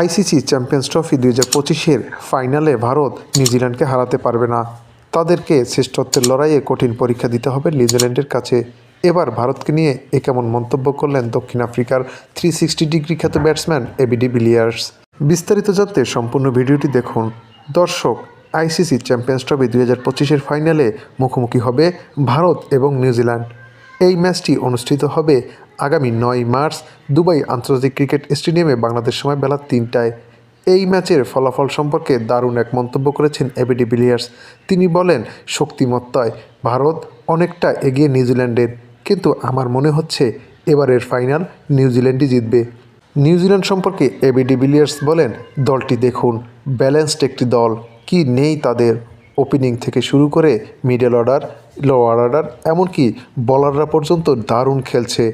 ICC champions trophy দুই হাজার পঁচিশের ফাইনালে ভারত নিউজিল্যান্ডকে হারাতে পারবে না। তাদেরকে শ্রেষ্ঠত্বের লড়াইয়ে কঠিন পরীক্ষা দিতে হবে নিউজিল্যান্ডের কাছে। এবার ভারতকে নিয়ে এ কেমন মন্তব্য করলেন দক্ষিণ আফ্রিকার থ্রি সিক্সটি ডিগ্রি খ্যাত ব্যাটসম্যান এবিডি বিলিয়ার্স। বিস্তারিত জানতে সম্পূর্ণ ভিডিওটি দেখুন। দর্শক, আইসিসি চ্যাম্পিয়ন্স ট্রফি দুই হাজার পঁচিশের ফাইনালে মুখোমুখি হবে ভারত এবং নিউজিল্যান্ড। এই ম্যাচটি অনুষ্ঠিত হবে আগামী নয় মার্চ দুবাই আন্তর্জাতিক ক্রিকেট স্টেডিয়ামে বাংলাদেশ সময় বেলা তিনটায়। এই ম্যাচের ফলাফল সম্পর্কে দারুণ এক মন্তব্য করেছেন এবিডি বিলিয়ার্স। তিনি বলেন, শক্তিমত্তায় ভারত অনেকটা এগিয়ে নিউজিল্যান্ডের। কিন্তু আমার মনে হচ্ছে এবারের ফাইনাল নিউজিল্যান্ডই জিতবে। নিউজিল্যান্ড সম্পর্কে এবিডি বিলিয়ার্স বলেন, দলটি দেখুন, ব্যালেন্সড একটি দল। কি নেই তাদের? ওপেনিং থেকে শুরু করে মিডল অর্ডার, লোয়ার অর্ডার, এমনকি বলাররা পর্যন্ত দারুণ খেলছে।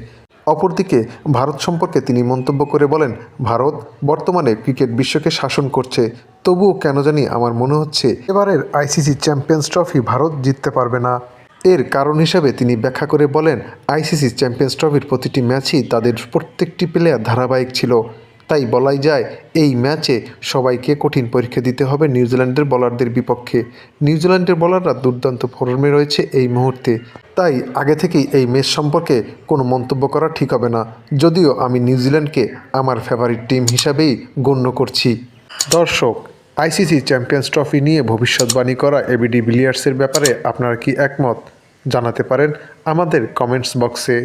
অপরদিকে ভারত সম্পর্কে তিনি মন্তব্য করে বলেন, ভারত বর্তমানে ক্রিকেট বিশ্বকে শাসন করছে। তবুও কেন জানি আমার মনে হচ্ছে এবারের আইসিসি চ্যাম্পিয়ন্স ট্রফি ভারত জিততে পারবে না। এর কারণ হিসাবে তিনি ব্যাখ্যা করে বলেন, আইসিসি চ্যাম্পিয়ন্স ট্রফির প্রতিটি ম্যাচই তাদের প্রত্যেকটি প্লেয়ার ধারাবাহিক ছিল। তাই বলাই যায়, এই ম্যাচে সবাইকে কঠিন পরীক্ষা দিতে হবে নিউজিল্যান্ডের বলারদের বিপক্ষে। নিউজিল্যান্ডের বলাররা দুর্দান্ত ফর্মে রয়েছে এই মুহূর্তে। তাই আগে থেকেই এই ম্যাচ সম্পর্কে কোনো মন্তব্য করা ঠিক হবে না। যদিও আমি নিউজিল্যান্ডকে আমার ফেভারিট টিম হিসাবেই গণ্য করছি। দর্শক, আইসিসি চ্যাম্পিয়ন্স ট্রফি নিয়ে ভবিষ্যৎবাণী করা এবিডি বিলিয়ার্সের ব্যাপারে আপনারা কি একমত? জানাতে পারেন আমাদের কমেন্টস বক্সে।